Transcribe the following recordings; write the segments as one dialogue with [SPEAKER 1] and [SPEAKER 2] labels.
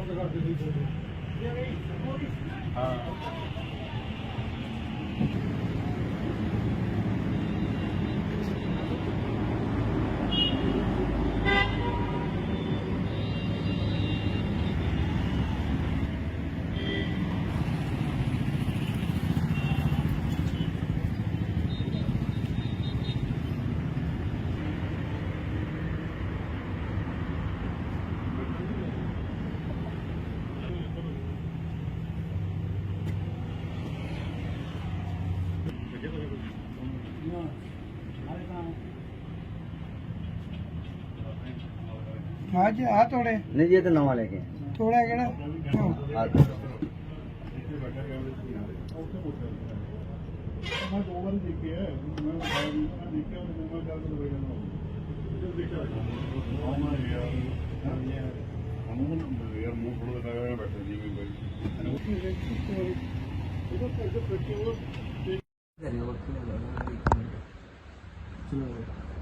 [SPEAKER 1] ਬੰਦ ਕਰ ਦਿੱਤੀ ਹਾਂ।
[SPEAKER 2] ਅੱਜ ਆ ਤੋੜੇ।
[SPEAKER 3] ਨਹੀਂ ਜੀ ਇਹ ਤਾਂ ਨਵਾਂ ਲੈ ਕੇ
[SPEAKER 2] ਤੋੜਾ ਕਿਹੜਾ? ਉਹ,
[SPEAKER 3] ਆ
[SPEAKER 1] ਮੈਂ ਦੋ ਵਾਰ ਦੇਖਿਆ ਮੈਂ ਮੈਂ ਦੇਖਿਆ ਉਹ ਮੈਂ ਗੱਲ ਕਰ ਰਿਹਾ ਹਾਂ ਦੇਖਿਆ ਆਉਣਾ ਯਾਰ ਹਮੂਨ ਯਾਰ ਮੂੰਹ ਫੜੋ ਲਗਾ ਬੈਠੇ ਜੀ ਵੀ ਬਾਈ ਇਹਦਾ ਪੈਸੇ ਕੱਟੇ ਉਹ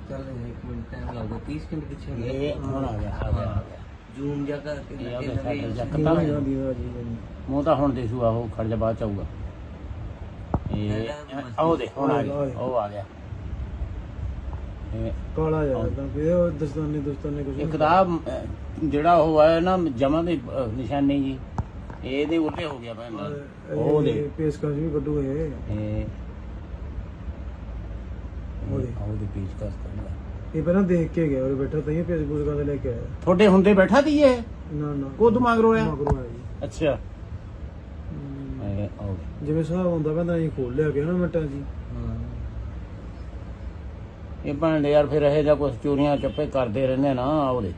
[SPEAKER 4] ਚੱਲ ਰਿਹਾ ਇੱਕ ਮਿੰਟ ਟਾਈਮ ਲੱਗਦਾ 30 ਸਕਿੰਟ ਪਿੱਛੇ
[SPEAKER 3] ਇਹ ਹੁਣ ਆ ਗਿਆ। ਆ ਗਿਆ ਆ ਗਿਆ।
[SPEAKER 4] ਜੂਮ ਜਾ ਕਰਕੇ
[SPEAKER 3] ਇਹ ਆ
[SPEAKER 4] ਲੱਗੇ
[SPEAKER 3] ਗਿਆ ਸਾਈਕਲ
[SPEAKER 4] ਲੱਗੇ
[SPEAKER 3] ਚੱਕਤਾ ਮੂੰਹ ਤਾਂ ਹੁਣ ਦੇਖੂਗਾ ਉਹ ਖੜ ਜਾ ਬਾਅਦ ਚ ਆਊਗਾ। ਇਹ ਉਹ ਦੇ ਹੁਣ ਆ ਗਿਆ ਉਹ ਆ ਗਿਆ। ਇਹ
[SPEAKER 2] ਕਾਲਾ ਤਾਂ ਵੀ ਉਹ ਦਸਤਾਨੇ ਦਸਤਾਨੇ ਕੁਝ
[SPEAKER 3] ਇੱਕ ਅਹ, ਜਿਹੜਾ ਉਹ ਹੈ ਨਾ ਜਮਾਂ ਦੀ ਨਿਸ਼ਾਨੀ ਜੀ ਇਹਦੇ ਉਲਟੇ ਹੋ ਗਿਆ ਭੈਣ ਦਾ ਉਹ ਦੇ
[SPEAKER 2] ਪੇਸਕਸ਼ ਵੀ ਕੱਢੂ ਇਹ।
[SPEAKER 3] ਇਹ
[SPEAKER 2] ਉਹਦੇ।
[SPEAKER 3] ਉਹ ਦੇ ਪੀਚ ਕਸ ਕਰਦਾ
[SPEAKER 2] ਇਹ ਪਹਿਲਾਂ ਦੇਖ ਕੇ ਗਿਆ ਉਹ ਬੈਠਾ ਤਾਂ ਹੀ ਫੇਸਬੁੱਕ ਦਾ ਲੈ ਕੇ ਆਇਆ।
[SPEAKER 3] ਤੁਹਾਡੇ ਹੁੰਦੇ ਬੈਠਾ ਦੀ ਇਹ?
[SPEAKER 2] ਨਾ ਨਾ।
[SPEAKER 3] ਕੋ ਦਿਮਾਗ ਰੋਇਆ?
[SPEAKER 2] ਮਗਰੋਂ ਆਇਆ ਜੀ।
[SPEAKER 3] ਅੱਛਾ।
[SPEAKER 2] ਹਮ, ਜਿਵੇਂ ਹਿਸਾਬ ਹੁੰਦਾ ਕਹਿੰਦਾ ਅਸੀਂ ਖੋਲ ਲਿਆ ਗਿਆ ਨਾ ਮਿੰਟਾਂ ਜੀ
[SPEAKER 4] ਹਾਂ।
[SPEAKER 3] ਇਹ ਭਾਂਡੇ ਯਾਰ ਫਿਰ ਇਹ ਜਾਂ ਕੁਝ ਚੋਰੀਆਂ ਚੱਪੇ ਕਰਦੇ ਰਹਿੰਦੇ ਨਾ ਉਹਦੇ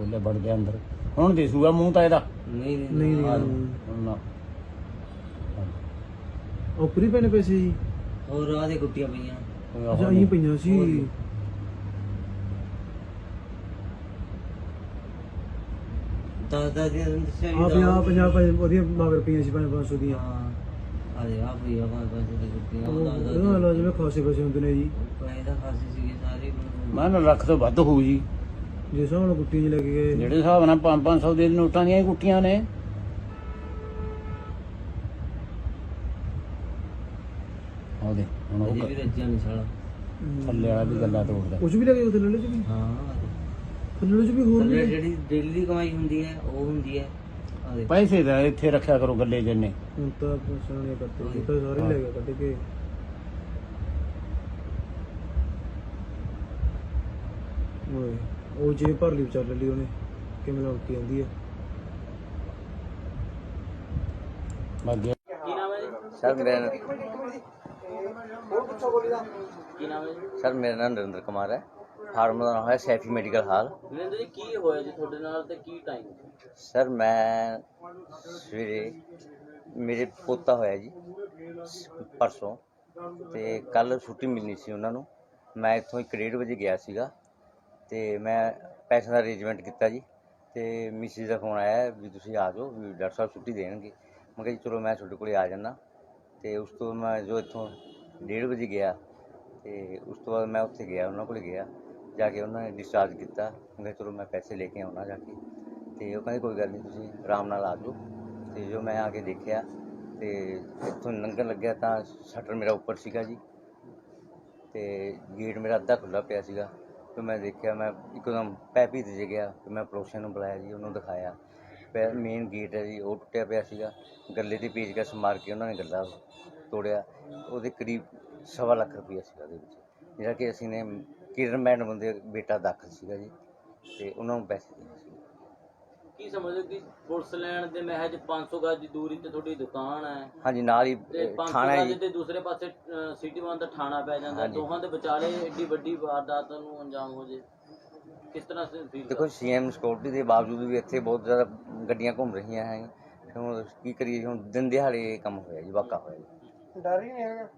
[SPEAKER 3] ਉਹਲੇ ਵੜਦੇ ਅੰਦਰ। ਹੁਣ ਦਿਸੂਗਾ ਮੂੰਹ ਤਾਂ ਇਹਦਾ।
[SPEAKER 4] ਨਹੀਂ
[SPEAKER 2] ਨਹੀਂ ਨਹੀਂ
[SPEAKER 3] ਹੁਣ ਨਾ।
[SPEAKER 2] ਉਪਰੀ ਪੈਣੇ ਪੈਸੇ ਜੀ?
[SPEAKER 4] ਹੋਰ ਆ ਦੇ ਗੁੱਟੀਆਂ ਪਈਆਂ।
[SPEAKER 3] ਕੋਈ
[SPEAKER 2] ਅੱਛਾ
[SPEAKER 3] ਨਹੀਂ।
[SPEAKER 2] ਇਹ ਪਈਆਂ ਸੀ।
[SPEAKER 4] ਦਸ ਦਸ ਦੀਆਂ ਦੱਸਿਆ
[SPEAKER 2] ਆ ਪੰਜਾਹ ਪੰਜਾਹ ਪੈਸੇ ਉਹਦੀਆਂ ਮਗਰ ਪਈਆਂ ਸੀ 500 ਦੀਆਂ
[SPEAKER 4] ਹਾਂ ਆ ਦੇ ਆ ਪਈਆ ਪੰਜ ਪੰਜ ਦੀ ਗੁੱਟੀਆਂ ਉਹ ਦਸ ਦਸ
[SPEAKER 2] ਉਹ ਨਾਲ ਜਿਵੇਂ ਖਾਸੇ ਪੈਸੇ ਹੁੰਦੇ ਨੇ ਜੀ।
[SPEAKER 4] ਪੈਸੇ ਤਾਂ ਖਾਸੀ ਸੀਗੇ ਸਾਰੇ
[SPEAKER 3] ਮੈਂ ਨਾ ਲੱਖ ਤੋਂ ਵੱਧ ਹੋਊ ਜੀ।
[SPEAKER 2] ਜੇ ਹਿਸਾਬ ਨਾਲ ਗੁੱਟੀ ਚ ਲੈ ਕੇ ਗਏ।
[SPEAKER 3] ਜਿਹੜੇ ਹਿਸਾਬ ਨਾਲ 5-500 ਦੇ ਨੋਟਾਂ ਦੀਆਂ ਹੀ ਗੁੱਟੀਆਂ ਨੇ। ਉਹਦੇ ਹੁਣ ਉਹ
[SPEAKER 4] ਵੀ ਰੱਜਿਆ ਨਹੀਂ ਸਾਲਾ।
[SPEAKER 3] ਥੱਲੇ ਵਾਲਾ ਵੀ ਗੱਲਾਂ ਤੋੜਦਾ।
[SPEAKER 2] 'ਚ ਵੀ ਲੈ ਕੇ ਉੱਥੇ ਲੱਲੇ ਚ ਵੀ?
[SPEAKER 4] ਹਾਂ।
[SPEAKER 2] ਲੱਲੇ ਚ ਵੀ ਹੋਰ ਵੀ
[SPEAKER 4] ਜਿਹੜੀ ਡੇਲੀ ਦੀ ਕਮਾਈ ਹੁੰਦੀ ਹੈ ਉਹ ਹੁੰਦੀ ਹੈ। ਆ ਦੇ
[SPEAKER 3] ਪੈਸੇ ਤਾਂ ਇੱਥੇ ਰੱਖਿਆ ਕਰੋ ਗੱਲੇ ਜੰਨੇ।
[SPEAKER 2] ਹੁਣ ਤਾਂ ਪਛਾਣੇ ਕਰਤੇ ਜੀ ਤਾਂ ਸਾਰੇ ਲੈ ਗਏ ਕੱਢ ਕੇ। ਓਏ ਉਹ ਜੇ ਭਰ ਲਈ ਚੱਲ ਲਈ ਉਹਨੇ ਕਿਵੇਂ ਲੌਕੀ ਆਉਂਦੀ ਹੈ।
[SPEAKER 3] ਬਾਕੀ
[SPEAKER 4] ਕੀ ਨਾਮ ਹੈ ਜੀ?
[SPEAKER 5] ਸਰ ਮੇਰਾ
[SPEAKER 4] ਕੀ ਨਾਮ ਹੈ ਜੀ?
[SPEAKER 5] ਸਰ ਮੇਰਾ ਨਾਮ ਨਰਿੰਦਰ ਕੁਮਾਰ ਹੈ। ਫਾਰਮ ਦਾ ਨਾਮ ਹੈ ਸੈਫੀ ਮੈਡੀਕਲ ਹਾਲ।
[SPEAKER 4] ਨਰਿੰਦਰ ਜੀ ਕੀ ਹੋਇਆ ਜੀ ਤੁਹਾਡੇ ਨਾਲ ਤੇ ਕੀ ਟਾਈਮ
[SPEAKER 5] ਸਰ ਮੈਂ ਸਵੇਰੇ ਮੇਰੇ ਪੋਤਾ ਹੋਇਆ ਜੀ ਪਰਸੋਂ ਤੇ ਕੱਲ ਛੁੱਟੀ ਮਿਲਣੀ ਸੀ ਉਹਨਾਂ ਨੂੰ। ਮੈਂ ਇੱਥੋਂ 1:30 ਵਜੇ ਗਿਆ ਸੀਗਾ ਤੇ ਮੈਂ ਪੈਸੇ ਦਾ ਅਰੇਂਜਮੈਂਟ ਕੀਤਾ ਜੀ ਤੇ ਮਿਸਿਸ ਦਾ ਫੋਨ ਆਇਆ ਵੀ ਤੁਸੀਂ ਆ ਜਾਓ ਵੀ ਡਾਕਟਰ ਸਾਹਿਬ ਛੁੱਟੀ ਦੇਣਗੇ। ਮੈਂ ਕਿਹਾ ਜੀ ਚਲੋ ਮੈਂ ਤੁਹਾਡੇ ਕੋਲੇ ਆ ਜਾਣਾ ਤੇ ਉਸ ਤੋਂ ਮੈਂ ਜੋ ਇੱਥੋਂ 1:30 ਵਜੇ ਗਿਆ ਤੇ ਉਸ ਤੋਂ ਬਾਅਦ ਮੈਂ ਉੱਥੇ ਗਿਆ ਉਹਨਾਂ ਕੋਲ ਗਿਆ। ਜਾ ਕੇ ਉਹਨਾਂ ਨੇ ਡਿਸਚਾਰਜ ਕੀਤਾ। ਮੈਂ ਚਲੋ, ਮੈਂ ਪੈਸੇ ਲੈ ਕੇ ਆਉਣਾ ਜਾ ਕੇ। ਤੇ ਉਹ ਕਹਿੰਦੇ, ਕੋਈ ਗੱਲ ਨਹੀਂ, ਤੁਸੀਂ ਆਰਾਮ ਨਾਲ ਆ ਜਾਓ। ਤੇ ਜੋ ਮੈਂ ਆ ਕੇ ਦੇਖਿਆ ਤੇ ਇੱਥੋਂ ਲੰਘਣ ਲੱਗਿਆ ਤਾਂ ਸ਼ਟਰ ਮੇਰਾ ਉੱਪਰ ਸੀਗਾ ਜੀ। ਤੇ ਗੇਟ ਮੇਰਾ ਅੱਧਾ ਖੁੱਲਾ ਪਿਆ ਸੀਗਾ। ਤੇ ਮੈਂ ਦੇਖਿਆ, ਮੈਂ ਇੱਕਦਮ ਪੈਪੀ ਤੇ ਗਿਆ ਤੇ ਮੈਂ ਪੜੋਸੀਆਂ ਨੂੰ ਬੁਲਾਇਆ ਜੀ, ਉਹਨੂੰ ਦਿਖਾਇਆ। ਮੇਨ ਗੇਟ ਹੈ ਜੀ, ਉਹ ਟੁੱਟਿਆ ਪਿਆ ਸੀਗਾ। ਗੱਲੇ ਦੀ ਪੇਚਕਸ ਮਾਰ ਕੇ ਉਹਨਾਂ ਨੇ ਗੱਲਾ ਤੋੜਿਆ। ਉਹਦੇ ਕਰੀਬ ਸਵਾ ਲੱਖ ਰੁਪਈਆ ਸੀਗਾ ਉਹਦੇ ਵਿੱਚ। ਜਿਹੜਾ ਕਿ ਅਸੀਂ ਨੇ ਕਿਰਨ ਮੈਡਮ ਦੇ ਬੇਟਾ ਦਾਖਲ ਸੀਗਾ ਜੀ ਤੇ ਉਹਨਾਂ ਨੂੰ ਪੈਸੇ ਦੇਣੇ ਸੀ।
[SPEAKER 4] ਕੀ ਸਮਝਦੇ ਹੋ ਕਿ ਪੁਲਿਸ ਲੈਣ ਦੇ ਮਹਿਜ 500 ਗਜ ਦੀ ਦੂਰੀ ਤੇ ਤੁਹਾਡੀ ਦੁਕਾਨ ਹੈ।
[SPEAKER 5] ਹਾਂਜੀ ਨਾਲ ਹੀ
[SPEAKER 4] ਤੇ
[SPEAKER 5] ਅਹ,
[SPEAKER 4] 500
[SPEAKER 5] ਥਾਣਾ ਹੈ
[SPEAKER 4] ਗਜ
[SPEAKER 5] ਜੀ
[SPEAKER 4] ਦੇ ਦੂਸਰੇ ਪਾਸੇ ਸਿਟੀ ਵਨ ਦਾ ਥਾਣਾ ਪੈ ਜਾਂਦਾ।
[SPEAKER 5] ਹਾਂਜੀ।
[SPEAKER 4] ਦੋਹਾਂ ਦੇ ਵਿਚਾਲੇ ਏਡੀ ਵੱਡੀ ਵਾਰਦਾਤ ਨੂੰ ਅੰਜਾਮ ਹੋ ਜੇ। ਕਿਸ ਤਰ੍ਹਾਂ ਸੇ ਫੀਲ
[SPEAKER 5] ਦੇਖੋ ਸੀਐਮ ਸਿਕਿਉਰਿਟੀ ਦੇ ਬਾਵਜੂਦ ਵੀ ਇੱਥੇ ਬਹੁਤ ਜ਼ਿਆਦਾ ਗੱਡੀਆਂ ਘੁੰਮ ਰਹੀਆਂ ਹੈ ਹੁਣ ਕੀ ਕਰੀਏ? ਹੁਣ ਦਿਨ ਦਿਹਾੜੇ ਇਹ ਕੰਮ ਹੋਇਆ ਜੀ ਵਾਕਾ ਹੋਇਆ ਜੀ।
[SPEAKER 2] ਡਰ ਹੀ ਨਹੀਂ ਹੈਗਾ।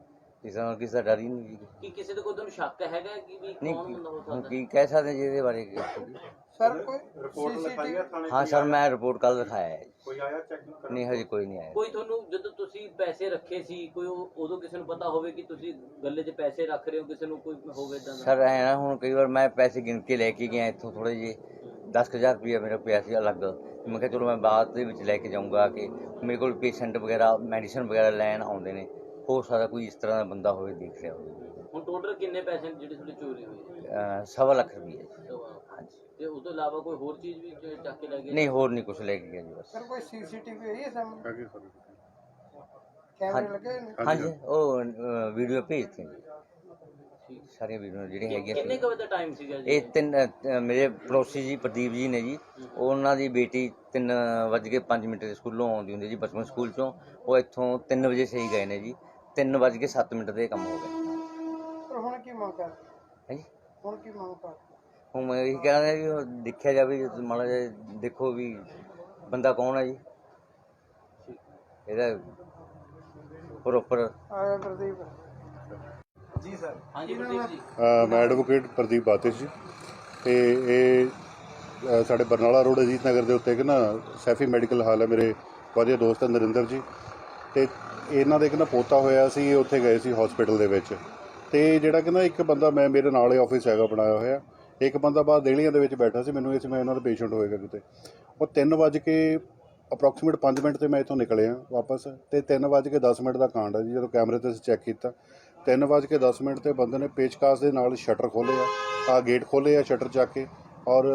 [SPEAKER 5] ਕਿਸੇ ਨੂੰ ਕਿਸੇ ਦਾ ਡਰ ਹੀ ਨਹੀਂ ਜੀ।
[SPEAKER 4] ਕੀ ਕਿਸੇ ਦੇ ਕੋਈ ਤੁਹਾਨੂੰ ਸ਼ੱਕ ਹੈਗਾ ਕਿ ਵੀ
[SPEAKER 5] ਨਹੀਂ
[SPEAKER 4] ਕੌਣ ਬੰਦਾ ਹੋ
[SPEAKER 5] ਹੁਣ
[SPEAKER 4] ਸਕਦਾ?
[SPEAKER 5] ਕੀ ਕਹਿ ਸਕਦੇ ਜੀ ਇਹਦੇ ਬਾਰੇ?
[SPEAKER 2] ਸਰ ਕੋਈ
[SPEAKER 1] ਰਿਪੋਰਟ ਲਿਖਾਈ ਹੈ ਥਾਣੇ
[SPEAKER 5] ਹਾਂ ਸਰ ਮੈਂ ਰਿਪੋਰਟ ਕੱਲ ਦਿਖਾਇਆ ਹੈ ਜੀ।
[SPEAKER 1] ਕੋਈ ਆਇਆ ਚੈੱਕ ਕਰਨ
[SPEAKER 5] ਨਹੀਂ ਹਜੇ ਕੋਈ ਨਹੀਂ ਆਇਆ।
[SPEAKER 4] ਕੋਈ ਤੁਹਾਨੂੰ ਜਦੋਂ ਤੁਸੀਂ ਪੈਸੇ ਰੱਖੇ ਸੀ ਕੋਈ ਉਹ- ਉਦੋਂ ਕਿਸੇ ਨੂੰ ਪਤਾ ਹੋਵੇ ਕਿ ਤੁਸੀਂ ਗੱਲੇ 'ਚ ਪੈਸੇ ਰੱਖ ਰਹੇ ਹੋ ਕਿਸੇ ਨੂੰ ਕੋਈ ਹੋਵੇ ਇਦਾਂ ਦਾ?
[SPEAKER 5] ਸਰ ਐ ਨਾ ਹੁਣ ਕਈ ਵਾਰ ਮੈਂ ਪੈਸੇ ਗਿਣ ਕੇ ਲੈ ਕੇ ਗਿਆ ਇੱਥੋਂ ਥੋੜੇ ਜਿਹੇ। 10000 ਰੁਪਏ ਮੇਰਾ ਪਿਆ ਸੀ ਅਲੱਗ। ਮੈਂ ਕਿਹਾ ਚਲੋ ਮੈਂ ਬਾਅਦ ਦੇ ਵਿੱਚ ਲੈ ਕੇ ਜਾਊਂਗਾ ਕਿ ਮੇਰੇ ਕੋਲ ਪੇਸ਼ੈਂਟ ਵਗੈਰਾ ਮੈਡੀਸਨ ਵਗੈਰਾ ਲੈਣ ਆਉਂਦੇ ਨੇ। ਹੋ ਸਕਦਾ ਕੋਈ ਇਸ ਤਰ੍ਹਾਂ ਦਾ ਬੰਦਾ ਹੋਵੇ ਦੇਖ ਲਿਆ ਹੋਵੇ।
[SPEAKER 4] ਹੁਣ ਟੋਟਲ ਕਿੰਨੇ ਪੈਸੇ ਨੇ ਜਿਹੜੇ ਤੁਹਾਡੇ ਚੋਰੀ ਹੋਏ
[SPEAKER 5] ਅਹ ਸਵਾ ਲੱਖ ਰੁਪਏ। ਹਾਂਜੀ।
[SPEAKER 4] ਤੇ ਉਸ ਤੋਂ ਇਲਾਵਾ ਕੋਈ ਹੋਰ ਚੀਜ਼ ਵੀ ਜੋ ਚੱਕ ਕੇ ਲੈ ਗਏ?
[SPEAKER 5] ਨਹੀਂ ਹੋਰ ਨਹੀਂ ਕੁਝ ਲੈ ਕੇ ਗਿਆ ਜੀ ਬਸ।
[SPEAKER 6] ਸਰ ਕੋਈ ਸੀਸੀਟੀਵੀ ਹੈ ਸਾਹਮਣੇ? ਕੈਮਰੇ ਲੱਗੇ ਹੋਏ ਨੇ?
[SPEAKER 5] ਹਾਂਜੀ ਉਹ ਵੀਡੀਓ ਭੇਜਤੀ ਜੀ। ਸਾਰੀਆਂ ਵੀਡੀਓ ਜਿਹੜੀਆਂ
[SPEAKER 4] ਕਿੰਨੇ
[SPEAKER 5] ਹੈਗੀਆਂ
[SPEAKER 4] ਕੁ ਵਜੇ ਦਾ ਟਾਈਮ ਸੀਗਾ ਜੀ?
[SPEAKER 5] ਇਹ ਤਿੰਨ ਅਹ, ਮੇਰੇ ਪੜੋਸੀ ਜੀ ਪ੍ਰਦੀਪ ਜੀ ਨੇ ਜੀ ਉਹਨਾਂ ਦੀ ਬੇਟੀ 3 ਵੱਜ ਕੇ 5 ਮਿੰਟ ਦੇ ਸਕੂਲੋਂ ਆਉਂਦੀ ਹੁੰਦੀ ਜੀ ਬਚਪਨ ਸਕੂਲ ਚੋਂ। ਉਹ ਇੱਥੋਂ 3 ਵਜੇ ਸਹੀ ਗਏ ਨੇ ਜੀ। 3 ਵੱਜ ਕੇ 7 ਮਿੰਟ ਦੇ ਕੰਮ ਹੋ ਗਏ।
[SPEAKER 6] ਪਰ ਹੁਣ ਕੀ ਮੰਗ ਕਰ
[SPEAKER 5] ਹੈ ਜੀ?
[SPEAKER 6] ਹੁਣ ਕੀ ਮੰਗ ਕਰ
[SPEAKER 5] ਹੁਣ ਮੈਂ ਇਹੀ ਕਹਿ ਰਿਹਾ ਵੀ ਉਹ ਦੇਖਿਆ ਜਾਵੇ ਮਾੜਾ ਜਿਹਾ ਦੇਖੋ ਵੀ ਬੰਦਾ ਕੌਣ ਹੈ ਜੀ। ਇਹਦਾ ਪ੍ਰੋਪਰ
[SPEAKER 6] ਆਇਆ ਪ੍ਰਦੀਪ।
[SPEAKER 2] ਜੀ ਸਰ।
[SPEAKER 4] ਹਾਂਜੀ ਪ੍ਰਦੀਪ ਜੀ।
[SPEAKER 1] ਅ, ਮੈਂ ਐਡਵੋਕੇਟ ਪ੍ਰਦੀਪ ਬਾਤਿਸ਼ ਜੀ। ਤੇ ਇਹ ਅ, ਸਾਡੇ ਬਰਨਾਲਾ ਰੋਡ ਅਜੀਤ ਨਗਰ ਦੇ ਉੱਤੇ ਇੱਕ ਨਾ ਸੈਫੀ ਮੈਡੀਕਲ ਹਾਲ ਹੈ ਮੇਰੇ ਵਧੀਆ ਦੋਸਤ ਹੈ ਨਰਿੰਦਰ ਜੀ। ਤੇ ਇਹਨਾਂ ਦੇ ਕਹਿੰਦਾ ਪੋਤਾ ਹੋਇਆ ਸੀ, ਇਹ ਉੱਥੇ ਗਏ ਸੀ ਹਸਪੀਟਲ ਦੇ ਵਿੱਚ। ਤੇ ਜਿਹੜਾ ਕਹਿੰਦਾ ਇੱਕ ਬੰਦਾ ਮੈਂ, ਮੇਰੇ ਨਾਲ ਹੀ ਆਫਿਸ ਹੈਗਾ, ਬਣਾਇਆ ਹੋਇਆ। ਇੱਕ ਬੰਦਾ ਬਾਹਰ ਦੇਲੀਆਂ ਦੇ ਵਿੱਚ ਬੈਠਾ ਸੀ, ਮੈਨੂੰ ਇਹ ਸੀ ਮੈਂ ਇਹਨਾਂ ਦਾ ਪੇਸ਼ੈਂਟ ਹੋਏਗਾ ਕਿਤੇ। ਉਹ 3 ਵਜੇ ਕੇ ਅਪਰੋਕਸੀਮੇਟ 5 ਮਿੰਟ ਤੇ ਮੈਂ ਇੱਥੋਂ ਨਿਕਲਿਆ ਵਾਪਸ। ਤੇ 3 ਵਜੇ ਕੇ 10 ਮਿੰਟ ਦਾ ਕਾਂਡ ਹੈ ਜੀ, ਜਦੋਂ ਕੈਮਰੇ ਤੇ ਅਸੀਂ ਚੈੱਕ ਕੀਤਾ। 3 ਵਜੇ ਕੇ 10 ਮਿੰਟ ਤੇ ਬੰਦੇ ਨੇ ਪੇਚਕਾਸ ਦੇ ਨਾਲ ਸ਼ਟਰ ਖੋਲ੍ਹੇ ਆ ਆ ਗੇਟ ਖੋਲ੍ਹੇ ਆ ਸ਼ਟਰ ਚੱਕ ਕੇ ਔਰ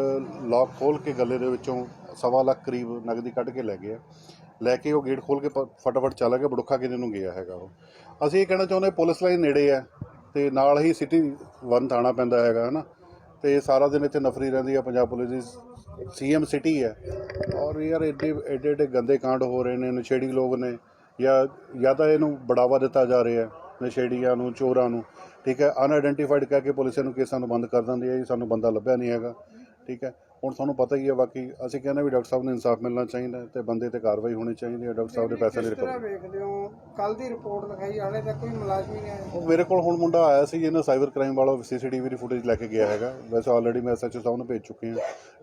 [SPEAKER 1] ਲੌਕ ਖੋਲ ਕੇ ਗੱਲੇ ਦੇ ਵਿੱਚੋਂ ਸਵਾ ਲੱਖ ਕਰੀਬ ਨਗਦੀ ਕੱਢ ਕੇ ਲੈ ਗਏ ਆ। ਲੈ ਕੇ ਉਹ ਗੇਟ ਖੋਲ ਕੇ ਪ- ਫਟਾਫਟ ਚਲਾ ਗਿਆ ਬੜੁੱਖਾ ਕਿਤੇ ਨੂੰ ਗਿਆ ਹੈਗਾ ਉਹ। ਅਸੀਂ ਇਹ ਕਹਿਣਾ ਚਾਹੁੰਦੇ ਪੁਲਿਸ ਲਾਈਨ ਨੇੜੇ ਆ ਤੇ ਨਾਲ ਹੀ ਸਿਟੀ ਵਨ ਥਾਣਾ ਪੈਂਦਾ ਹੈਗਾ, ਹਨਾ? ਤੇ ਸਾਰਾ ਦਿਨ ਇੱਥੇ ਨਫਰੀ ਰਹਿੰਦੀ ਆ, ਪੰਜਾਬ ਪੁਲਿਸ ਦੀ ਸੀਐਮ ਸਿਟੀ ਹੈ ਔਰ ਯਾਰ ਐਡੇ ਐਡੇ ਐਡੇ ਗੰਦੇ ਕਾਂਡ ਹੋ ਰਹੇ ਨੇ, ਨਸ਼ੇੜੀ ਲੋਕ ਨੇ, ਜਾਂ ਜਾਂ ਤਾਂ ਇਹਨੂੰ ਬੜਾਵਾ ਦਿੱਤਾ ਜਾ ਰਿਹਾ ਹੈ, ਨਸ਼ੇੜੀਆਂ ਨੂੰ, ਚੋਰਾਂ ਨੂੰ, ਠੀਕ ਹੈ? ਅਨਆਇਡੈਂਟੀਫਾਈਡ ਕਰਕੇ ਪੁਲਿਸ ਇਹਨੂੰ ਕੇਸਾਂ ਨੂੰ ਬੰਦ ਕਰ ਦਿੰਦੀ ਹੈ ਜੀ ਸਾਨੂੰ ਬੰਦਾ ਲੱਭਿਆ ਨਹੀਂ ਹੈਗਾ, ਠੀਕ ਹੈ? ਹੁਣ ਤੁਹਾਨੂੰ ਪਤਾ ਹੀ ਹੈ ਬਾਕੀ ਅਸੀਂ ਕਹਿੰਦੇ ਵੀ ਡਾਕਟਰ ਸਾਹਿਬ ਨੂੰ ਇਨਸਾਫ ਮਿਲਣਾ ਚਾਹੀਦਾ ਹੈ ਤੇ ਬੰਦੇ ਤੇ ਕਾਰਵਾਈ ਹੋਣੀ ਚਾਹੀਦੀ ਹੈ ਡਾਕਟਰ ਸਾਹਿਬ ਦੇ ਪੈਸੇ ਨਹੀਂ ਰਿਕਵਰ
[SPEAKER 6] ਵੇਖਦੇ ਹੋ ਕੱਲ ਦੀ ਰਿਪੋਰਟ ਲਿਖਾਈ ਹਾਲੇ ਤੱਕ ਕੋਈ ਮੁਲਾਜ਼ਮ ਨਹੀਂ ਆਇਆ।
[SPEAKER 1] ਉਹ ਮੇਰੇ ਕੋਲ ਹੁਣ ਮੁੰਡਾ ਆਇਆ ਸੀ ਇਹਨਾਂ ਸਾਈਬਰ ਕ੍ਰਾਈਮ ਵਾਲਾ ਸੀਸੀਟੀਵੀ ਦੀ ਫੁਟੇਜ ਲੈ ਕੇ ਗਿਆ ਹੈਗਾ। ਵੈਸੇ ਆਲਰੇਡੀ ਮੈਂ ਐਸਐਚਓ ਸਾਹਿਬ ਨੂੰ ਭੇਜ ਚੁੱਕੇ ਹਾਂ।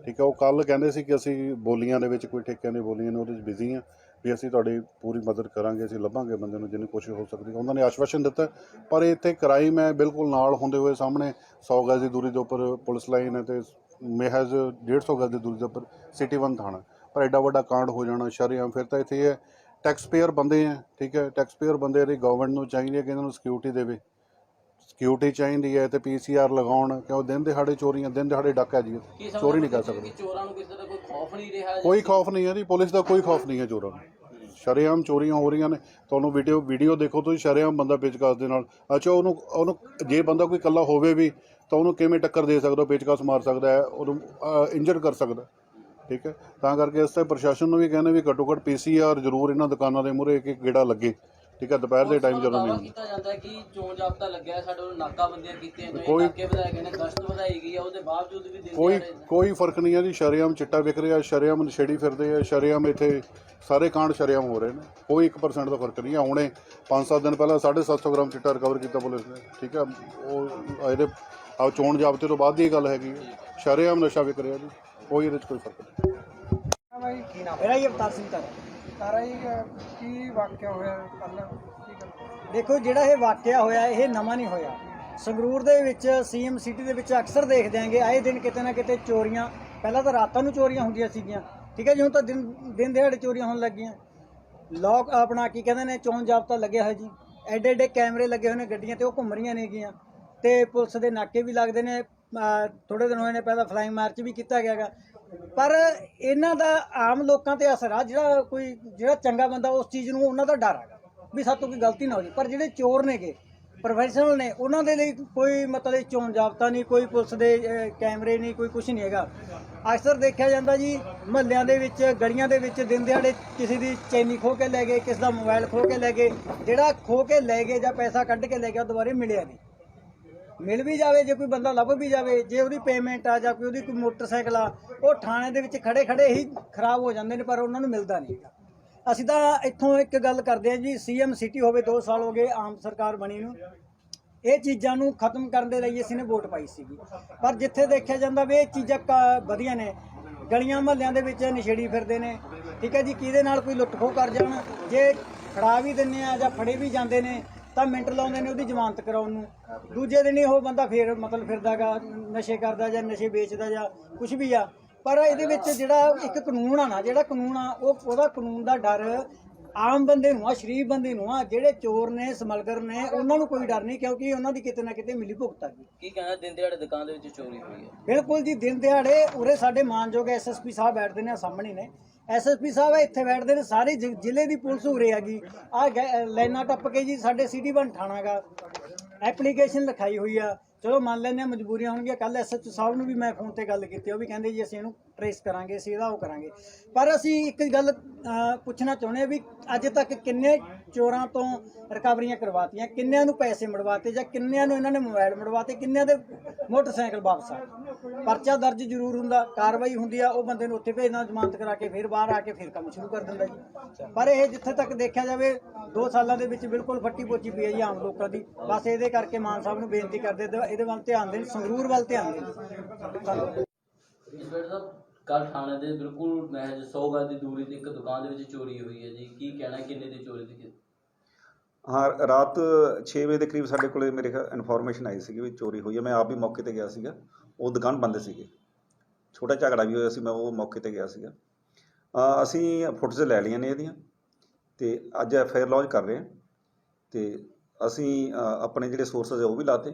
[SPEAKER 1] ਠੀਕ ਹੈ ਉਹ ਕੱਲ ਕਹਿੰਦੇ ਸੀ ਕਿ ਅਸੀਂ ਬੋਲੀਆਂ ਦੇ ਵਿੱਚ ਕੋਈ ਠੇਕਿਆਂ ਦੀ ਬੋਲੀਆਂ ਨੇ ਉਹਦੇ ਵਿੱਚ ਬਿਜ਼ੀ ਹਾਂ। ਵੀ ਅਸੀਂ ਤੁਹਾਡੀ ਪੂਰੀ ਮਦਦ ਕਰਾਂਗੇ ਅਸੀਂ ਲੱਭਾਂਗੇ ਬੰਦੇ ਨੂੰ ਜਿੰਨੀ ਕੋਸ਼ਿਸ਼ ਹੋ ਸਕਦੀ ਉਹਨਾਂ ਨੇ ਆਸ਼ਵਾਸਨ ਦਿੱਤਾ ਪਰ ਇੱਥੇ ਕ੍ਰਾਈਮ ਹੈ ਬਿਲਕੁਲ ਨਾਲ ਹੁੰਦੇ ਹੋਏ ਸਾਹਮਣੇ। 100 ਗਜ਼ ਦੀ ਦੂਰੀ ਦੇ ਉੱਪਰ ਪੁਲਿਸ ਲਾਈਨ ਹੈ ਤੇ ਮਹਿਜ਼ 150 ਗਜ਼ ਦੀ ਦੂਰੀ ਦੇ ਉੱਪਰ ਸਿਟੀ ਵਨ ਥਾਣਾ। ਪਰ ਐਡਾ ਵੱਡਾ ਕਾਂਡ ਹੋ ਜਾਣਾ ਸ਼ਰੇਆਮ ਫਿਰ ਤਾਂ ਇੱਥੇ ਇਹ ਹੈ ਟੈਕਸ ਪੇਅਰ ਬੰਦੇ ਆ ਠੀਕ ਹੈ ਟੈਕਸ ਪੇਅਰ ਬੰਦੇ ਦੀ ਗਵਰਨਮੈਂਟ ਨੂੰ ਚਾਹੀਦੀ ਹੈ ਕਿ ਇਹਨਾਂ ਨੂੰ ਸਿਕਿਉਰਿਟੀ ਦੇਵੇ। ਸਿਕਿਉਰਿਟੀ ਚਾਹੀਦੀ ਹੈ ਤੇ ਪੀਸੀਆਰ ਲਗਾਉਣ ਕਿਉਂ ਦਿਨ ਦਿਹਾੜੇ ਚੋਰੀਆਂ ਦਿਨ ਦਿਹਾੜੇ ਡਾਕਾ ਜੀ ਚੋਰੀ ਨਹੀਂ ਕਰ ਸਕਦੇ।
[SPEAKER 4] ਚੋਰਾਂ ਨੂੰ ਕਿਸੇ ਦਾ ਕੋਈ ਖੌਫ ਨਹੀਂ ਰਿਹਾ?
[SPEAKER 1] ਕੋਈ ਖੌਫ ਨਹੀਂ ਹੈ ਜੀ ਪੁਲਿਸ ਦਾ ਕੋਈ ਖੌਫ ਨਹੀਂ ਹੈ ਚੋਰਾਂ ਨੂੰ। ਸ਼ਰੇਆਮ ਚੋਰੀਆਂ ਹੋ ਰਹੀਆਂ ਨੇ। ਤੁਹਾਨੂੰ ਵੀਡੀਓ ਵੀਡੀਓ ਦੇਖੋ ਤੁਸੀਂ, ਸ਼ਰੇਆਮ ਬੰਦਾ ਪੇਚਕਸ ਦੇ ਨਾਲ। ਅੱਛਾ, ਉਹਨੂੰ ਉਹਨੂੰ, ਜੇ ਬੰਦਾ ਕੋਈ ਇਕੱਲਾ ਹੋਵੇ ਵੀ, ਤਾਂ ਉਹਨੂੰ ਕਿਵੇਂ ਟੱਕਰ ਦੇ ਸਕਦਾ, ਪੇਚਕਸ ਮਾਰ ਸਕਦਾ ਹੈ, ਉਹਨੂੰ ਇੰਜਰ ਕਰ ਸਕਦਾ ਠੀਕ ਹੈ? ਤਾਂ ਕਰਕੇ ਇਸ ਤੇ ਪ੍ਰਸ਼ਾਸਨ ਨੂੰ ਵੀ ਕਹਿੰਦੇ ਵੀ ਘੱਟੋ ਘੱਟ ਪੀਸੀਆਰ ਜ਼ਰੂਰ ਇਹਨਾਂ ਦੁਕਾਨਾਂ ਦੇ ਮੂਹਰੇ ਇੱਕ ਇੱਕ ਗੇੜਾ ਲੱਗੇ। ਠੀਕ ਹੈ ਦੁਪਹਿਰ ਦੇ ਟਾਈਮ ਜਦੋਂ ਨਹੀਂ ਹੁੰਦਾ
[SPEAKER 4] ਕੀਤਾ ਜਾਂਦਾ ਹੈ ਕਿ ਚੋਣ ਜਾਬਤਾ ਲੱਗਿਆ ਹੈ, ਸਾਡੇ ਵੱਲੋਂ ਨਾਕਾਬੰਦੀਆਂ ਕੀਤੀਆਂ ਗਈਆਂ
[SPEAKER 1] ਕੋਈ-
[SPEAKER 4] ਨਾਕੇ ਵਧਾਏ ਗਏ ਨੇ ਗਸ਼ਤ ਵਧਾਈ ਗਈ ਹੈ ਉਹਦੇ ਬਾਵਜੂਦ ਵੀ ਦਿਨ
[SPEAKER 1] ਕੋਈ ਕੋਈ ਫ਼ਰਕ ਨਹੀਂ ਹੈ ਜੀ ਸ਼ਰੇਆਮ ਚਿੱਟਾ ਵਿਕ ਰਿਹਾ ਸ਼ਰੇਆਮ ਨਸ਼ੇੜੀ ਫਿਰਦੇ ਆ ਸ਼ਰੇਆਮ ਇੱਥੇ ਸਾਰੇ ਕਾਂਡ ਸ਼ਰੇਆਮ ਹੋ ਰਹੇ ਨੇ। ਕੋਈ 1% ਦਾ ਫ਼ਰਕ ਨਹੀਂ ਹੈ ਹੁਣੇ 5-7 ਦਿਨ ਪਹਿਲਾਂ 750 ਗ੍ਰਾਮ ਚਿੱਟਾ ਰਿਕਵਰ ਕੀਤਾ ਪੁਲਿਸ ਨੇ ਠੀਕ ਹੈ ਉਹ ਇਹਦੇ ਆ ਚੋਣ ਜਾਬਤੇ ਤੋਂ ਬਾਅਦ ਦੀ ਇਹ ਗੱਲ ਹੈਗੀ ਹੈ ਸ਼ਰੇਆਮ ਨਸ਼ਾ ਵਿਕ ਰਿਹਾ ਜੀ ਕੋਈ ਇਹਦੇ 'ਚ ਕੋਈ ਫ਼ਰਕ ਨਹੀਂ।
[SPEAKER 6] ਹਾਂ ਭਾਈ ਕੀ ਨਾਮ
[SPEAKER 2] ਮੇਰਾ ਹੀ ਅਵਤਾਰ ਸਿੰਘ ਧਰ।
[SPEAKER 6] ਸਾਰਾ ਹੀ ਕੀ ਵਾਕਿਆ ਹੋਇਆ ਕੱਲ ਕੀ ਗੱਲ?
[SPEAKER 7] ਦੇਖੋ, ਜਿਹੜਾ ਇਹ ਵਾਕਿਆ ਹੋਇਆ, ਇਹ ਨਵਾਂ ਨਹੀਂ ਹੋਇਆ। ਸੰਗਰੂਰ ਦੇ ਵਿੱਚ, ਸੀਐਮ ਸਿਟੀ ਦੇ ਵਿੱਚ ਅਕਸਰ ਦੇਖਦੇ ਆਂਗੇ, ਆਏ ਦਿਨ ਕਿਤੇ ਨਾ ਕਿਤੇ ਚੋਰੀਆਂ, ਪਹਿਲਾਂ ਤਾਂ ਰਾਤਾਂ ਨੂੰ ਚੋਰੀਆਂ ਹੁੰਦੀਆਂ ਸੀਗੀਆਂ। ਠੀਕ ਹੈ ਜੀ, ਹੁਣ ਤਾਂ ਦਿਨ ਦਿਨ ਦਿਹਾੜੇ ਚੋਰੀਆਂ ਹੋਣ ਲੱਗੀਆਂ। ਲੋਕ ਆਪਣਾ ਕੀ ਕਹਿੰਦੇ ਨੇ, ਚੋਣ ਜਾਬਤਾ ਲੱਗਿਆ ਹੋਇਆ ਜੀ। ਐਡੇ ਐਡੇ ਕੈਮਰੇ ਲੱਗੇ ਹੋਏ ਨੇ ਗੱਡੀਆਂ ਤੇ, ਉਹ ਘੁੰਮ ਰਹੀਆਂ ਨੇਗੀਆਂ। ਤੇ ਪੁਲਿਸ ਦੇ ਨਾਕੇ ਵੀ ਲੱਗਦੇ ਨੇ ਥੋੜੇ ਦਿਨ ਹੋਏ ਨੇ, ਪਹਿਲਾਂ ਫਲਾਈਂਗ ਮਾਰਚ ਵੀ ਕੀਤਾ ਗਿਆਗਾ। ਪਰ ਇਹਨਾਂ ਦਾ ਆਮ ਲੋਕਾਂ ਤੇ ਅਸਰ ਆ, ਜਿਹੜਾ ਕੋਈ, ਜਿਹੜਾ ਚੰਗਾ ਬੰਦਾ ਉਸ ਚੀਜ਼ ਨੂੰ, ਉਹਨਾਂ ਦਾ ਡਰ ਹੈਗਾ ਵੀ ਸਾਤੋਂ ਕੋਈ ਗਲਤੀ ਨਾ ਹੋ ਜੇ ਪਰ ਜਿਹੜੇ ਚੋਰ ਨੇਗੇ ਪ੍ਰੋਫੈਸ਼ਨਲ ਨੇ, ਉਹਨਾਂ ਦੇ ਲਈ ਕੋਈ ਮਤਲਬ ਚੋਣ ਜਾਬਤਾ ਨਹੀਂ, ਕੋਈ ਪੁਲਿਸ ਦੇ ਕੈਮਰੇ ਨਹੀਂ, ਕੋਈ ਕੁਝ ਨਹੀਂ ਹੈਗਾ। ਅਕਸਰ ਦੇਖਿਆ ਜਾਂਦਾ ਜੀ, ਮਹੱਲਿਆਂ ਦੇ ਵਿੱਚ, ਗਲੀਆਂ ਦੇ ਵਿੱਚ ਦਿਨ ਦਿਹਾੜੇ ਕਿਸੇ ਦੀ ਚੈਨੀ ਖੋ ਕੇ ਲੈ ਗਏ, ਕਿਸੇ ਦਾ ਮੋਬਾਈਲ ਖੋ ਕੇ ਲੈ ਗਏ, ਜਿਹੜਾ ਖੋ ਕੇ ਲੈ ਗਏ ਜਾਂ ਪੈਸਾ ਕੱਢ ਕੇ ਲੈ ਗਿਆ, ਉਹ ਦੁਬਾਰੇ ਮਿਲਿਆ ਨਹੀਂ। ਮਿਲ ਵੀ ਜਾਵੇ, ਜੇ ਕੋਈ ਬੰਦਾ ਲੱਭ ਵੀ ਜਾਵੇ, ਜੇ ਉਹਦੀ ਪੇਮੈਂਟ ਆ ਜਾਂ ਕੋਈ ਉਹਦੀ ਕੋਈ ਮੋਟਰਸਾਈਕਲ ਆ, ਉਹ ਥਾਣੇ ਦੇ ਵਿੱਚ ਖੜੇ ਖੜੇ ਹੀ ਖਰਾਬ ਹੋ ਜਾਂਦੇ ਨੇ, ਪਰ ਉਹਨਾਂ ਨੂੰ ਮਿਲਦਾ ਨਹੀਂ ਅਸੀਂ ਤਾਂ ਇੱਥੋਂ ਇੱਕ ਗੱਲ ਕਰਦੇ ਹਾਂ ਜੀ, ਸੀਐਮ ਸਿਟੀ ਹੋਵੇ 2 ਸਾਲ ਹੋ ਗਏ ਆਮ ਸਰਕਾਰ ਬਣੀ ਨੂੰ। ਇਹ ਚੀਜ਼ਾਂ ਨੂੰ ਖਤਮ ਕਰਨ ਦੇ ਲਈ ਅਸੀਂ ਨੇ ਵੋਟ ਪਾਈ ਸੀਗੀ। ਪਰ ਜਿੱਥੇ ਦੇਖਿਆ ਜਾਂਦਾ ਵੀ ਇਹ ਚੀਜ਼ਾਂ ਕ- ਵਧੀਆ ਨੇ, ਗਲੀਆਂ ਮਹੱਲਿਆਂ ਦੇ ਵਿੱਚ ਨਸ਼ੇੜੀ ਫਿਰਦੇ ਨੇ, ਠੀਕ ਹੈ ਜੀ, ਕਿਹਦੇ ਨਾਲ ਕੋਈ ਲੁੱਟ ਖੋਹ ਕਰ ਜਾਣ, ਜੇ ਫੜਾ ਵੀ ਦਿੰਨੇ ਆ ਜਾਂ ਫੜੇ ਵੀ ਜਾਂਦੇ ਨੇ ਤਾਂ ਮਿੰਟ ਲਾਉਂਦੇ ਨੇ ਉਹਦੀ ਜ਼ਮਾਨਤ ਕਰਾਉਣ ਨੂੰ। ਦੂਜੇ ਦਿਨ ਹੀ ਉਹ ਬੰਦਾ ਫੇਰ ਮਤਲਬ ਫਿਰਦਾਗਾ ਨਸ਼ੇ ਕਰਦਾ ਜਾਂ ਨਸ਼ੇ ਵੇਚਦਾ ਜਾਂ ਕੁਝ ਵੀ ਆ। ਪਰ ਇਹਦੇ ਵਿੱਚ ਜਿਹੜਾ ਇੱਕ ਕਾਨੂੰਨ ਆ ਨਾ ਜਿਹੜਾ ਕਾਨੂੰਨ ਆ ਉਹ ਉਹਦਾ ਕਾਨੂੰਨ ਦਾ ਡਰ ਆਮ ਬੰਦੇ ਨੂੰ ਆ ਸ਼ਰੀਫ ਬੰਦੇ ਨੂੰ ਆ ਜਿਹੜੇ ਚੋਰ ਨੇ ਸਮਗਲਰ ਨੇ ਉਹਨਾਂ ਨੂੰ ਕੋਈ ਡਰ ਨਹੀਂ ਕਿਉਂਕਿ ਉਹਨਾਂ ਦੀ ਕਿਤੇ ਨਾ ਕਿਤੇ ਮਿਲੀ ਭੁਗਤ ਆ ਗਈ।
[SPEAKER 4] ਕੀ ਕਹਿਣਾ ਦਿਨ ਦਿਹਾੜੇ ਦੁਕਾਨ ਦੇ ਵਿੱਚ ਚੋਰੀ ਹੋਈ ਹੈ?
[SPEAKER 7] ਬਿਲਕੁਲ ਜੀ ਦਿਨ ਦਿਹਾੜੇ ਉਰੇ ਸਾਡੇ ਮਾਨਯੋਗ ਐਸਐਸਪੀ ਸਾਹਿਬ ਬੈਠਦੇ ਨੇ ਸਾਹਮਣੇ ਨੇ। ਐਸਐਸਪੀ ਸਾਹਿਬ ਇੱਥੇ ਬੈਠਦੇ ਨੇ, ਸਾਰੇ ਜ਼ਿ- ਜ਼ਿਲ੍ਹੇ ਦੀ ਪੁਲਿਸ ਉਰੇ ਹੈਗੀ ਆ ਲਾਈਨਾਂ ਟੱਪ ਕੇ ਜੀ, ਸਾਡੇ ਸਿਟੀ ਬਨ ਥਾਣਾਗਾ। ਐਪਲੀਕੇਸ਼ਨ ਲਿਖਾਈ ਹੋਈ ਆ। ਚਲੋ ਮੰਨ ਲੈਂਦੇ ਆ ਮਜਬੂਰੀਆਂ ਹੋਣਗੀਆਂ। ਕੱਲ ਐਸਐਚਓ ਸਾਹਿਬ ਨੂੰ ਵੀ ਮੈਂ ਫੋਨ ਤੇ ਗੱਲ ਕੀਤੀ, ਉਹ ਵੀ ਕਹਿੰਦੇ ਜੀ ਅਸੀਂ ਇਹਨੂੰ ਟਰੇਸ ਕਰਾਂਗੇ, ਅਸੀਂ ਇਹਦਾ ਉਹ ਕਰਾਂਗੇ। ਪਰ ਅਸੀਂ ਇੱਕ ਗੱਲ ਪੁੱਛਣਾ ਚਾਹੁੰਦੇ ਆ ਵੀ ਅੱਜ ਤੱਕ ਕਿੰਨੇ ਚੋਰਾਂ ਤੋਂ ਰਿਕਵਰੀਆਂ ਕਰਵਾਤੀਆਂ, ਕਿੰਨਿਆਂ ਨੂੰ ਪੈਸੇ ਮੜਵਾਤੇ ਜਾਂ ਕਿੰਨਿਆਂ ਨੂੰ ਇਹਨਾਂ ਨੇ ਮੋਬਾਈਲ ਮੜਵਾਤੇ, ਕਿੰਨਿਆਂ ਦੇ ਮੋਟਰਸਾਈਕਲ ਵਾਪਸ ਆ ਪਰਚਾ ਦਰਜ ਜ਼ਰੂਰ ਹੁੰਦਾ, ਕਾਰਵਾਈ ਹੁੰਦੀ ਆ, ਉਹ ਬੰਦੇ ਨੂੰ ਉੱਥੇ ਭੇਜਣਾ, ਜ਼ਮਾਨਤ ਕਰਾ ਕੇ ਫਿਰ ਬਾਹਰ ਆ ਕੇ ਫਿਰ ਕੰਮ ਸ਼ੁਰੂ ਕਰ ਦਿੰਦਾ ਜੀ। ਪਰ ਇਹ ਜਿੱਥੇ ਤੱਕ ਦੇਖਿਆ ਜਾਵੇ 2 ਸਾਲਾਂ ਦੇ ਵਿੱਚ ਬਿਲਕੁਲ ਫੱਟੀ ਪੋਚੀ ਪਈ ਹੈ ਜੀ ਆਮ ਲੋਕਾਂ ਦੀ। ਬਸ ਇਹਦੇ ਕਰਕੇ ਮਾਨ ਸਾਹਿਬ ਨੂੰ ਬੇਨਤੀ ਕਰਦੇ ਇਹਦੇ ਵੱਲ ਧਿਆਨ ਦੇਣ, ਸੰਗਰੂਰ ਵੱਲ ਧਿਆਨ ਦੇਣ। ਧੰਨਵਾਦ।
[SPEAKER 4] ਕੱਲ ਥਾਣੇ ਦੇ ਬਿਲਕੁਲ ਮਹਿਜ 100 ਗਜ ਦੀ ਦੂਰੀ ਤੇ ਇੱਕ ਦੁਕਾਨ ਦੇ ਵਿੱਚ ਚੋਰੀ ਹੋਈ ਹੈ ਜੀ। ਕੀ ਕਹਿਣਾ, ਕਿੰਨੇ ਦੀ ਚੋਰੀ ਦੀ
[SPEAKER 8] ਹਾਂ, ਰਾਤ 6 ਵਜੇ ਦੇ ਕਰੀਬ ਸਾਡੇ ਕੋਲੇ ਮੇਰੇ ਖਿਆਲ ਇਨਫੋਰਮੇਸ਼ਨ ਆਈ ਸੀਗੀ ਵੀ ਚੋਰੀ ਹੋਈ ਹੈ। ਮੈਂ ਆਪ ਵੀ ਮੌਕੇ ਤੇ ਗਿਆ ਸੀਗਾ। ਉਹ ਦੁਕਾਨ ਬੰਦ ਸੀਗੀ। ਛੋਟਾ ਝਗੜਾ ਵੀ ਹੋਇਆ ਸੀ, ਮੈਂ ਉਹ ਮੌਕੇ ਤੇ ਗਿਆ ਸੀਗਾ। ਅਸੀਂ ਫੁਟੇਜ ਲੈ ਲਈਆਂ ਨੇ ਇਹਦੀਆਂ ਤੇ ਅੱਜ ਐਫ ਆਈ ਆਰ ਲੌਂਚ ਕਰ ਰਹੇ ਹਾਂ। ਤੇ ਅਸੀਂ ਆਪਣੇ ਜਿਹੜੇ ਸੋਰਸਸ ਹੈ ਉਹ ਵੀ ਲਾਤੇ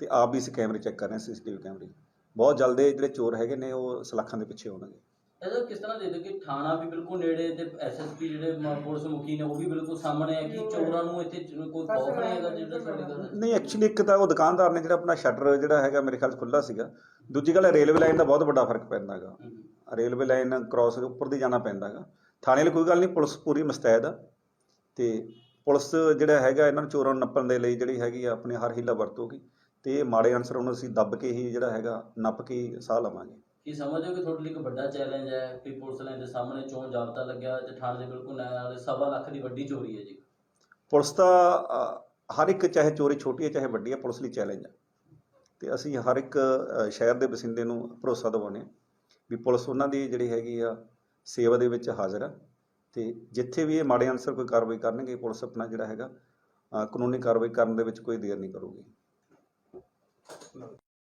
[SPEAKER 8] ਤੇ ਆਪ ਵੀ ਇਸ ਕੈਮਰੇ ਚੈੱਕ ਕਰ ਰਹੇ ਹਾਂ, ਸੀਸੀਟੀਵੀ ਕੈਮਰੇ। ਬਹੁਤ ਜਲਦ ਜਿਹੜੇ ਚੋਰ ਹੈਗੇ ਨੇ ਉਹ ਸਲਾਖਾਂ ਦੇ ਪਿੱਛੇ ਹੋਣਗੇ
[SPEAKER 4] ਇਹਦਾ ਕਿਸ ਤਰ੍ਹਾਂ ਦੇ ਦਿਓ ਕਿ ਥਾਣਾ ਵੀ ਬਿਲਕੁਲ ਨੇੜੇ ਤੇ ਐਸਐਸਪੀ ਜਿਹੜੇ ਮ- ਪੁਲਿਸ ਮੁਖੀ ਨੇ ਉਹ ਵੀ ਬਿਲਕੁਲ ਸਾਹਮਣੇ ਹੈ ਕਿ ਚੋਰਾਂ ਨੂੰ ਇੱਥੇ ਚ- ਕੋਈ ਖੌਫ ਨਹੀਂ ਹੈਗਾ ਜਿਹੜਾ ਚੋਰੀ ਕਰਦਾ
[SPEAKER 8] ਨਹੀਂ ਐਕਚੁਅਲੀ ਇੱਕ ਤਾਂ ਉਹ ਦੁਕਾਨਦਾਰ ਨੇ ਜਿਹੜਾ ਆਪਣਾ ਸ਼ਟਰ ਜਿਹੜਾ ਹੈਗਾ ਮੇਰੇ ਖਿਆਲ 'ਚ ਖੁੱਲਾ ਸੀਗਾ। ਦੂਜੀ ਗੱਲ ਰੇਲਵੇ ਲਾਈਨ ਦਾ ਬਹੁਤ ਵੱਡਾ ਫ਼ਰਕ ਪੈਂਦਾ ਹੈਗਾ। ਰੇਲਵੇ ਲਾਈਨ ਕ੍ਰਾਸ ਉੱਪਰ ਦੀ ਜਾਣਾ ਪੈਂਦਾ ਹੈਗਾ। ਥਾਣੇ ਲਈ ਕੋਈ ਗੱਲ ਨਹੀਂ ਪੁਲਿਸ ਪੂਰੀ ਮੁਸਤੈਦ ਆ। ਤੇ ਪੁਲਿਸ ਜਿਹੜਾ ਹੈਗਾ ਇਹਨਾਂ ਨੂੰ ਚੋਰਾਂ ਨੂੰ ਨੱਪਣ ਦੇ ਲਈ ਜਿਹੜੀ ਹੈਗੀ ਆ ਆਪਣੀ ਹਰ ਹੀਲਾ ਵਰਤੂਗੀ। ਤੇ ਇਹ ਮਾੜੇ ਅਨਸਰ ਉਹਨੂੰ ਅਸੀਂ ਦੱਬ ਕੇ ਹੀ ਜਿਹੜਾ ਹੈਗਾ ਨੱਪ ਕੇ ਹੀ ਸਾਹ ਲਵਾਂਗੇ।
[SPEAKER 4] ਕੀ ਸਮਝਦੇ ਹੋ ਕਿ ਤੁਹਾਡੇ ਲਈ ਇੱਕ ਵੱਡਾ ਚੈਲੰਜ ਹੈ? ਕਿ ਪੁਲਿਸ ਲਾਈਨ ਦੇ ਸਾਹਮਣੇ ਚੋਣ ਜਾਬਤਾ ਲੱਗਿਆ ਤੇ ਥਾਣੇ ਦੇ ਬਿਲਕੁਲ ਨਾਲ ਸਵਾ ਲੱਖ ਦੀ ਵੱਡੀ ਚੋਰੀ ਹੈ ਜੀ।
[SPEAKER 8] ਪੁਲਿਸ ਦਾ ਅ, ਹਰ ਇੱਕ ਚਾਹੇ ਚੋਰੀ ਛੋਟੀ ਹੈ ਚਾਹੇ ਵੱਡੀ ਹੈ ਪੁਲਿਸ ਲਈ ਚੈਲੰਜ ਹੈ। ਤੇ ਅਸੀਂ ਹਰ ਇੱਕ ਅ, ਸ਼ਹਿਰ ਦੇ ਵਸਿੰਦੇ ਨੂੰ ਭਰੋਸਾ ਦਿਵਾਉਂਦੇ ਹਾਂ ਵੀ ਪੁਲਿਸ ਉਹਨਾਂ ਦੀ ਜਿਹੜੀ ਹੈਗੀ ਆ ਸੇਵਾ ਦੇ ਵਿੱਚ ਹਾਜ਼ਰ ਆ। ਤੇ ਜਿੱਥੇ ਵੀ ਇਹ ਮਾੜੇ ਅਨਸਰ ਕੋਈ ਕਾਰਵਾਈ ਕਰਨਗੇ ਪੁਲਿਸ ਆਪਣਾ ਜਿਹੜਾ ਹੈਗਾ ਅ, ਕਾਨੂੰਨੀ ਕਾਰਵਾਈ ਕਰਨ ਦੇ ਵਿੱਚ ਕੋਈ ਦੇਰ ਨਹੀਂ ਕਰੂਗੀ। Não.